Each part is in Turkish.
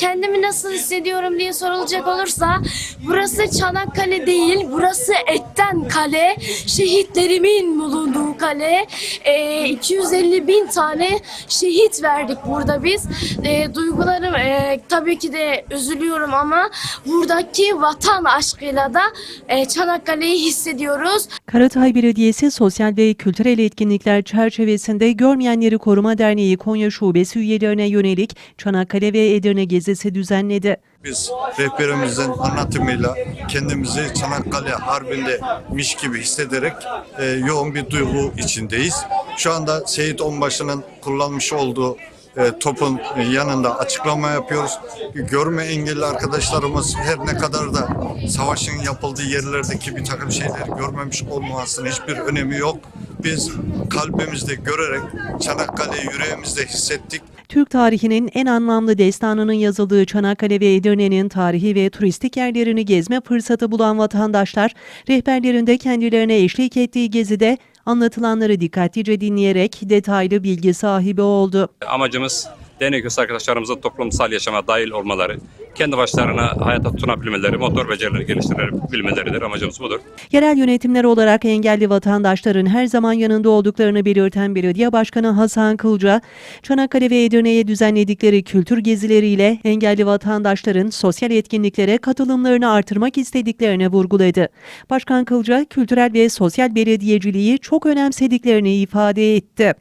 Kendimi nasıl hissediyorum diye sorulacak olursa burası Çanakkale değil, burası Etten Kale, şehitlerimin bulunduğu kale. Ee, 250 bin tane şehit verdik burada biz. Ee, duygularım e, tabii ki de üzülüyorum ama buradaki vatan aşkıyla da e, Çanakkale'yi hissediyoruz. Karatay Belediyesi sosyal ve kültürel etkinlikler çerçevesinde Görmeyenleri Koruma Derneği Konya Şubesi üyelerine yönelik Çanakkale ve Edirne gezisi düzenledi. Biz rehberimizin anlatımıyla kendimizi Çanakkale Harbi'ndemiş gibi hissederek e, yoğun bir duygu içindeyiz. Şu anda Seyit Onbaşı'nın kullanmış olduğu e, topun yanında açıklama yapıyoruz. Görme engelli arkadaşlarımız her ne kadar da savaşın yapıldığı yerlerdeki bir takım şeyleri görmemiş olmasının hiçbir önemi yok. Biz kalbimizde görerek Çanakkale'yi yüreğimizde hissettik. Türk tarihinin en anlamlı destanının yazıldığı Çanakkale ve Edirne'nin tarihi ve turistik yerlerini gezme fırsatı bulan vatandaşlar, rehberlerinde kendilerine eşlik ettiği gezide anlatılanları dikkatlice dinleyerek detaylı bilgi sahibi oldu. Amacımız Deneküs arkadaşlarımızın toplumsal yaşama dahil olmaları, kendi başlarına hayata tutunabilmeleri, motor becerileri geliştirebilmeleridir. Amacımız budur. Yerel yönetimler olarak engelli vatandaşların her zaman yanında olduklarını belirten Belediye Başkanı Hasan Kılca, Çanakkale ve Edirne'ye düzenledikleri kültür gezileriyle engelli vatandaşların sosyal etkinliklere katılımlarını artırmak istediklerini vurguladı. Başkan Kılca, kültürel ve sosyal belediyeciliği çok önemsediklerini ifade etti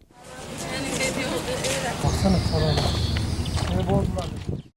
baksana sorana. Beni bozdular.